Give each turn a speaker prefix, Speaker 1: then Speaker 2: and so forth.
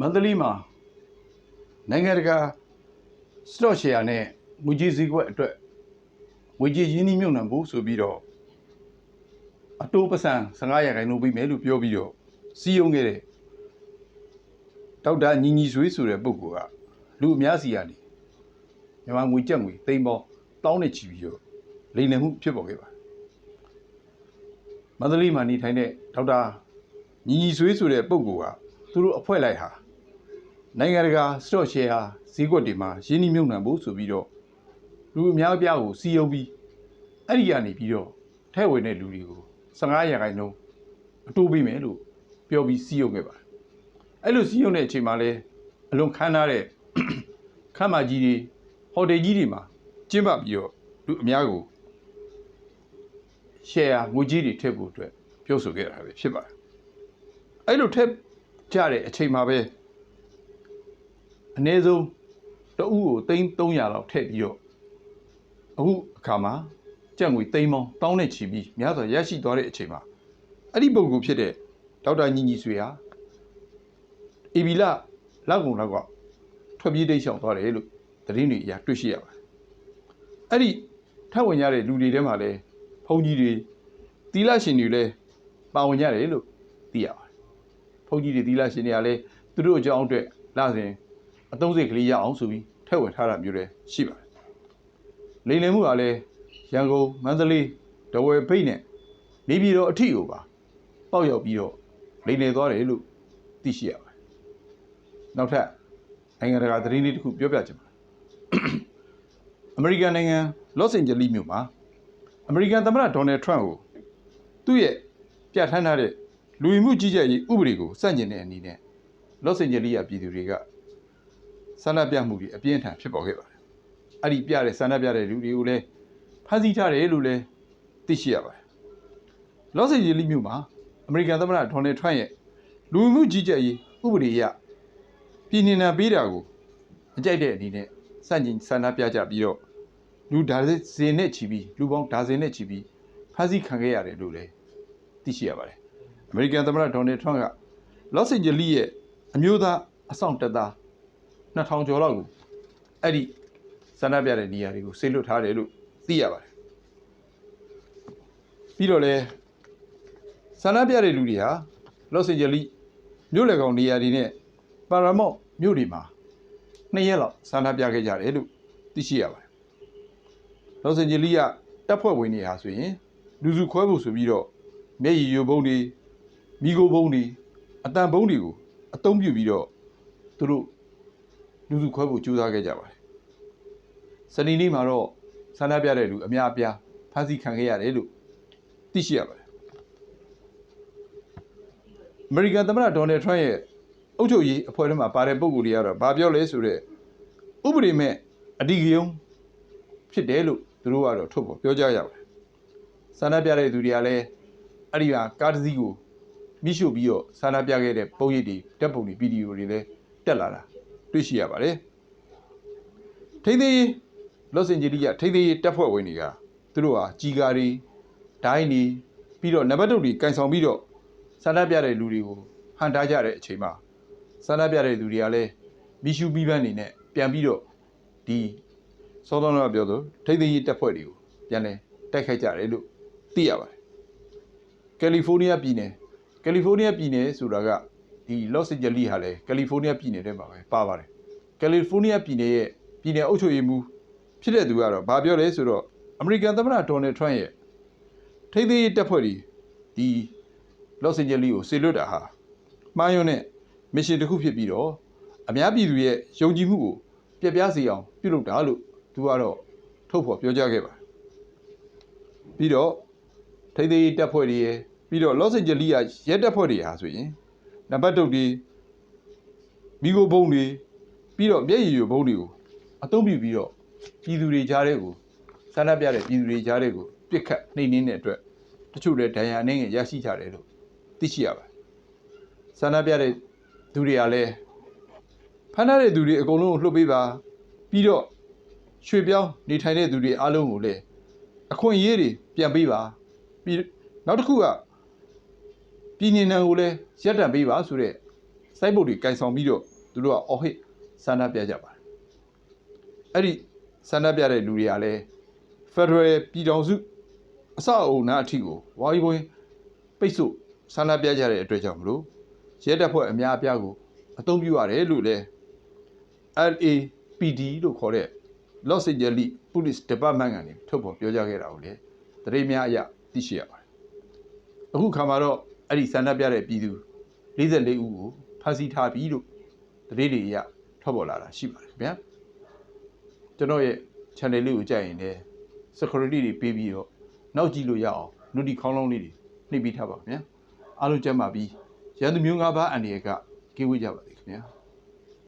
Speaker 1: မန္တလေးမှာနိုင်ငံတကာစတော့ရှယ်ယာနဲ့ငွေကြေးစည်းကွက်အတွက်ငွေကြေးရင်းနှီးမြှုပ်နှံဖို့ဆိုပြီးတော့အတိုးပစံ15ရာခိုင်နှုန်းပေးမယ်လို့ပြောပြီးတော့စီးရုံးခဲ့တဲ့ဒေါက်တာညီညီဆွေးဆိုတဲ့ပုဂ္ဂိုလ်ကလူအများစီကနေမြန်မာငွေကြက်ငွေသိန်းပေါင်းတောင်းနဲ့ချီပြီးတော့လိမ်လည်မှုဖြစ်ပေါ်ခဲ့ပါတယ်မန္တလေးမှာနေထိုင်တဲ့ဒေါက်တာညီညီဆွေးဆိုတဲ့ပုဂ္ဂိုလ်ကသူတို့အဖွဲ့လိုက်ဟာ နိုင်ငံတကာစတော့ရှယ်ယာဈေးကွက်တွေမှာရင်းနှီးမြှုပ်နှံဖို့ဆိုပြီးတော့လူအများအပြားကိုစီယုံပြီးအဲ့ဒီကနေပြီးတော့ထဲဝင်တဲ့လူတွေကို15ရာခိုင်နှုန်းအတိုးပေးမယ်လို့ပြောပြီးစီယုံခဲ့ပါတယ်အဲ့လိုစီယုံတဲ့အချိန်မှာလဲအလွန်ခမ်းနားတဲ့ခမ်းမကြီးတွေဟိုတယ်ကြီးတွေမှာကျင်းပပြီးတော့လူအများကိုရှယ်ယာငွေကြီးတွေထည့်ဖို့အတွက်ပြောဆိုခဲ့တာပဲဖြစ်ပါတယ်အဲ့လိုထည့်ကြတဲ့အချိန်မှာပဲ အနည်းဆုံးတအုပ်ကိုသိန်း300လောက်ထည့်ပြီးတော့အခုအခါမှာကြက်ငွေသိန်းပေါင်းတောင်းနဲ့ချီပြီးများစွာရရှိသွားတဲ့အချိန်မှာအဲ့ဒီပုံကူဖြစ်တဲ့ဒေါက်တာညီညီဆွေဟာအီဗီလာလောက်ကုန်လောက်ကထွက်ပြေးတိတ်ရှောင်သွားတယ်လို့သတင်းတွေအရတွေ့ရှိရပါတယ်အဲ့ဒီထပ်ဝင်ရတဲ့လူတွေထဲမှာလည်းဘုန်းကြီးတွေသီလရှင်တွေလည်းပါဝင်ကြတယ်လို့သိရပါတယ်ဘုန်းကြီးတွေသီလရှင်တွေကလည်းသူတို့အကြောင်းအတွက်လာစဉ် အသုံးစိတ်ကလေးရအောင်ဆိုပြီးထည့်ဝင်ထားတာမျိုးလည်းရှိပါတယ်။လိမ်လည်မှုကလည်းရန်ကုန်မန္တလေးဒဝယ်ဖိတ်နဲ့နေပြည်တော်အထိကိုပါပေါက်ရောက်ပြီးတော့လိမ်လည်သွားတယ်လို့သိရှိရပါတယ်။နောက်ထပ်နိုင်ငံတကာသတင်းလေးတစ်ခုပြောပြချင်ပါတယ်။အမေရိကန်နိုင်ငံလော့စ်အန်ဂျလိမြို့မှာအမေရိကန်သမ္မတဒေါ်နယ်ထရန့်ကိုသူ့ရဲ့ပြဋ္ဌာန်းထားတဲ့လူဝင်မှုကြီးကြပ်ရေးဥပဒေကိုစန့်ကျင်တဲ့အနေနဲ့လော့စ်အန်ဂျလိကပြည်သူတွေက ဆန္ဒပြမှုတွေအပြင်းအထန်ဖြစ်ပေါ်ခဲ့ပါတယ်။အဲ့ဒီပြတဲ့ဆန္ဒပြတဲ့လူတွေကိုလည်းဖမ်းဆီးထားတယ်လို့လည်းသိရှိရပါတယ်။လော့စ်အန်ဂျလိမြို့မှာအမေရိကန်သမ္မတဒေါ်နယ်ထရန့်ရဲ့လူဝင်မှုကြီးကြပ်ရေးဥပဒေအရပြည်နှင်နာပေးတာကိုအကြိုက်တဲ့အနေနဲ့စန့်ကျင်ဆန္ဒပြကြပြီးတော့လူဒါဇင်နဲ့ချီပြီးလူပေါင်းဒါဇင်နဲ့ချီပြီးဖမ်းဆီးခံခဲ့ရတယ်လို့လည်းသိရှိရပါတယ်။အမေရိကန်သမ္မတဒေါ်နယ်ထရန့်ကလော့စ်အန်ဂျလိရဲ့အမျိုးသားအဆောင်တပ်သား 2000ကျော်လောက်ကိုအဲ့ဒီဆန္ဒပြတဲ့နေရာတွေကိုဆေးလွတ်ထားတယ်လို့သိရပါတယ်ပြီးတော့လဲဆန္ဒပြတဲ့လူတွေဟာလော့စ်အန်ဂျလိမြို့လေကောင်နေရာတွေနဲ့ပါရာမော့မြို့တွေမှာနှစ်ရက်လောက်ဆန္ဒပြခဲ့ကြတယ်လို့သိရှိရပါတယ်လော့စ်အန်ဂျလိကတပ်ဖွဲ့ဝင်တွေဟာဆိုရင်လူစုခွဲဖို့ဆိုပြီးတော့မျက်ရည်ယိုဘုံတွေမိโกဘုံတွေအတန်ဘုံတွေကိုအသုံးပြုပြီးတော့သူတို့ လူစုခွဲဖို့ကြိုးစားခဲ့ကြပါတယ်။စနေနေ့မှာတော့ဆန္ဒပြတဲ့လူအများအပြားဖမ်းဆီးခံခဲ့ရတယ်လို့သိရှိရပါတယ်။အမေရိကန်သမ္မတဒေါ်နယ်ထရန့်ရဲ့အုပ်ချုပ်ရေးအဖွဲ့ထဲမှာပါတဲ့ပုံကိုယ်တွေကတော့ဘာပြောလဲဆိုတော့ဥပဒေမဲ့အဓိကယုံဖြစ်တယ်လို့သူတို့ကတော့ထုတ်ပေါ်ပြောကြရပါတယ်။ဆန္ဒပြတဲ့သူတွေကလည်းအဲ့ဒီဟာကားတစ်စီးကိုမိရှုပြီးတော့ဆန္ဒပြခဲ့တဲ့ပုံရိပ်တွေတက်ပုံတွေဗီဒီယိုတွေလည်းတက်လာတာ တွေ့ရှိရပါတယ်။ထိန်းသိမ်းရေးလော့စ်အန်ဂျလိကထိန်းသိမ်းရေးတပ်ဖွဲ့ဝင်တွေကသူတို့ဟာကြီးကားတွေဒိုင်းတွေပြီးတော့နံပါတ်တုတ်တွေကင်ဆောင်ပြီးတော့ဆန္ဒပြတဲ့လူတွေကိုဟန်တားကြတဲ့အချိန်မှာဆန္ဒပြတဲ့လူတွေကလည်းမီရှူပီးပန်းနေနဲ့ပြန်ပြီးတော့ဒီစောစောကပြောဆိုထိန်းသိမ်းရေးတပ်ဖွဲ့တွေကိုပြန်လဲတိုက်ခိုက်ကြတယ်လို့သိရပါတယ်။ကယ်လီဖိုးနီးယားပြည်နယ်ကယ်လီဖိုးနီးယားပြည်နယ်ဆိုတာက ဒီလော့စ်အန်ဂျလိဟာလည်းကယ်လီဖိုးနီးယားပြည်နယ်ထဲမှာပဲပါပါတယ်ကယ်လီဖိုးနီးယားပြည်နယ်ရဲ့ပြည်နယ်အုပ်ချုပ်ရေးမှူးဖြစ်တဲ့သူကတော့ဘာပြောလဲဆိုတော့အမေရိကန်သမ္မတဒေါ်နယ်ထရန့်ရဲ့ထိသိမ်းရေးတပ်ဖွဲ့တွေဒီလော့စ်အန်ဂျလိကိုဆေလွတ်တာဟာမှားယွင်းတဲ့မစ်ရှင်တစ်ခုဖြစ်ပြီးတော့အများပြည်သူရဲ့ယုံကြည်မှုကိုပြက်ပြားစေအောင်ပြုလုပ်တာလို့သူကတော့ထုတ်ဖော်ပြောကြားခဲ့ပါတယ်ပြီးတော့ထိသိမ်းရေးတပ်ဖွဲ့တွေရဲ့ပြီးတော့လော့စ်အန်ဂျလိကရဲတပ်ဖွဲ့တွေဟာဆိုရင် နံပါတ်တုတ်တွေမိโกဘုံတွေပြီးတော့မျက်ရည်ရဘုံတွေကိုအသုံးပြုပြီးတော့ပြည်သူတွေကြားတဲ့ကိုဆန္ဒပြတဲ့ပြည်သူတွေကြားတဲ့ကိုပြစ်ခတ်နှိမ်နင်းတဲ့အတွက်တချို့လည်းဒဏ်ရာအနေငယ်ရရှိကြတယ်လို့သိရှိရပါတယ်ဆန္ဒပြတဲ့သူတွေကလည်းဖမ်းထားတဲ့သူတွေအကုန်လုံးကိုလှုပ်ပေးပါပြီးတော့ရွှေပြောင်းနေထိုင်တဲ့သူတွေအားလုံးကိုလည်းအခွင့်အရေးတွေပြန်ပေးပါပြီးနောက်တစ်ခုက ပြည်ညင်နံကိုလည်းရက်တံပေးပါဆိုတဲ့စိုက်ဘုတ်တွေကင်ဆောင်ပြီးတော့သူတို့ကအော်ဟစ်ဆန္ဒပြကြပါတယ်အဲ့ဒီဆန္ဒပြတဲ့လူတွေကလည်း Federal ပြည်ထောင်စုအစအုံနာအထိကိုဝါရီပွင်းပိတ်ဆို့ဆန္ဒပြကြတဲ့အတွက်ကြောင့်မလို့ရဲတပ်ဖွဲ့အများအပြားကိုအသုံးပြုရတယ်လို့လည်း LAPD လို့ခေါ်တဲ့ Los Angeles Police Department ကနေထုတ်ဖော်ပြောကြားခဲ့တာကိုလည်းသတင်းများအရသိရှိရပါတယ်။အခုခါမှာတော့ အဲ့ဒီဆန္ဒပြတဲ့ပြည်သူ44ဦးကိုဖမ်းဆီးထားပြီလို့သတင်းတွေအရထွက်ပေါ်လာတာရှိပါတယ်ခင်ဗျာ။ကျွန်တော်ရဲ့ channel လေးကိုကြိုက်ရင်လည်း security တွေပေးပြီးတော့နောက်ကြည့်လို့ရအောင် noti ခေါင်းလုံးလေးတွေနှိပ်ပြီးထားပါခင်ဗျာ။အားလုံးကျမ်းပါပြီးရန်သူမျိုး၅ပါးအန္တရာယ်ကကင်းဝေးကြပါစေခင်ဗျာ။